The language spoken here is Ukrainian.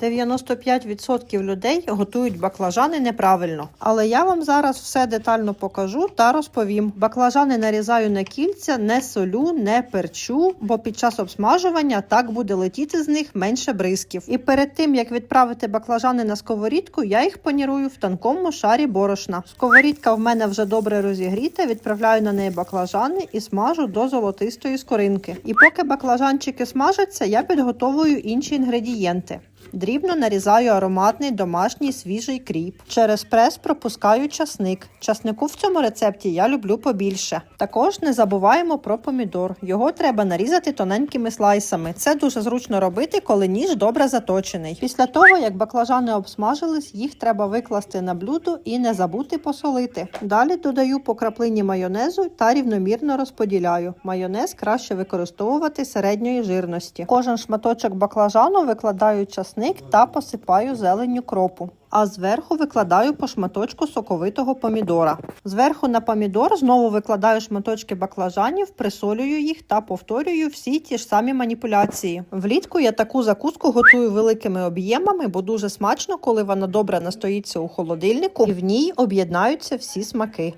95% людей готують баклажани неправильно, але я вам зараз все детально покажу та розповім. Баклажани нарізаю на кільця, не солю, не перчу, бо під час обсмажування так буде летіти з них менше бризків. І перед тим як відправити баклажани на сковорідку, я їх панірую в тонкому шарі борошна. Сковорідка в мене вже добре розігріта. Відправляю на неї баклажани і смажу до золотистої скоринки. І поки баклажанчики смажаться, я підготовую інші інгредієнти. Дрібно нарізаю ароматний домашній свіжий кріп. Через прес пропускаю часник. Часнику в цьому рецепті я люблю побільше. Також не забуваємо про помідор. Його треба нарізати тоненькими слайсами. Це дуже зручно робити, коли ніж добре заточений. Після того, як баклажани обсмажились, їх треба викласти на блюдо і не забути посолити. Далі додаю по краплині майонезу та рівномірно розподіляю. Майонез краще використовувати середньої жирності. Кожен шматочок баклажану викладаю часник та посипаю зеленню кропу. А зверху викладаю по шматочку соковитого помідора. Зверху на помідор знову викладаю шматочки баклажанів, присолюю їх та повторюю всі ті ж самі маніпуляції. Влітку я таку закуску готую великими об'ємами, бо дуже смачно, коли вона добре настоїться у холодильнику і в ній об'єднаються всі смаки.